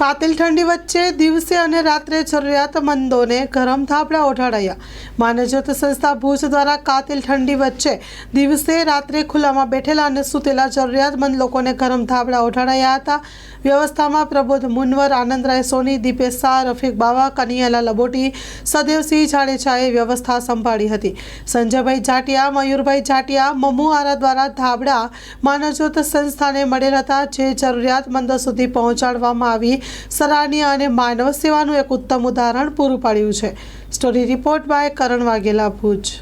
કાતિલ ઠંડી વચ્ચે દિવસે અને રાત્રે જરૂરિયાતમંદોને ગરમ થાપડા ઓઢાડાયા. માનવજ્યોત સંસ્થા ભુજ દ્વારા કાતિલ ઠંડી વચ્ચે દિવસે રાત્રે ખુલ્લામાં બેઠેલા અને સૂતેલા જરૂરિયાતમંદ લોકોને ગરમ થાપડા ઓઢાડાયા હતા. વ્યવસ્થામાં પ્રબોધ મુનવર, આનંદરાય સોની, દીપેશ શાહ, રફીક બાવા કનિયાલા લબોટી, સદેવસિંહ જાડેજાએ વ્યવસ્થા સંભાળી હતી. સંજયભાઈ જાટિયા, મયુરભાઈ જાટિયા, મમુ આરા દ્વારા ધાબડા માનવજ્યોત સંસ્થાને મળેલ હતા, જે જરૂરિયાતમંદો સુધી પહોંચાડવામાં આવી સરાહનીય અને માનવ સેવાનું એક ઉત્તમ ઉદાહરણ પૂરું પાડ્યું છે. Story report by Karan Vaghela Bhuj.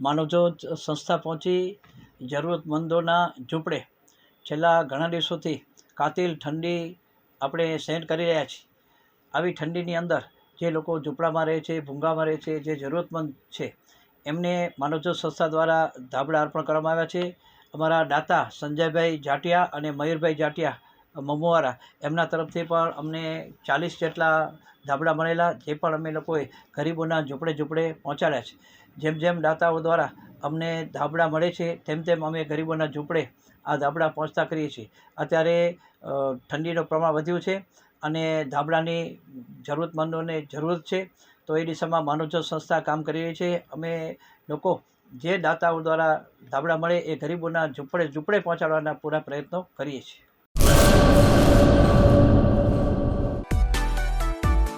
Manavjyot સંસ્થા પહોંચી જરૂરતમંદોના ઝૂંપડે. છેલ્લા ઘણા દિવસોથી કાતિલ ઠંડી આપણે સહન કરી રહ્યા છીએ. આવી ઠંડીની અંદર જે લોકો ઝૂંપડામાં રહે છે, ભૂંગામાં રહે છે, જે જરૂરતમંદ છે, એમને માનવજ્યોત સંસ્થા દ્વારા ધાબળા અર્પણ કરવામાં આવ્યા છે. અમારા દાતા સંજયભાઈ જાટિયા અને મયુરભાઈ જાટિયા મમુવારા, એમના તરફથી પણ અમને ચાલીસ જેટલા ધાબળા મળેલા જે પણ અમે લોકોએ ગરીબોના ઝૂંપડે ઝૂંપડે પહોંચાડ્યા છે. જેમ જેમ દાતાઓ દ્વારા અમને ધાબળા મળે છે, તેમ તેમ અમે ગરીબોના ઝૂંપડે આ ધાબળા પહોંચતા કરીએ છીએ. અત્યારે ઠંડીનું પ્રમાણ વધ્યું છે અને ધાબળાની જરૂરતમંદોને જરૂરત છે, તો એ દિશામાં માનવજ્યોત સંસ્થા કામ કરી રહી છે. અમે લોકો જે દાતાઓ દ્વારા ધાબળા મળે એ ગરીબોના ઝૂંપડે ઝૂંપડે પહોંચાડવાના પૂરા પ્રયત્નો કરીએ છીએ.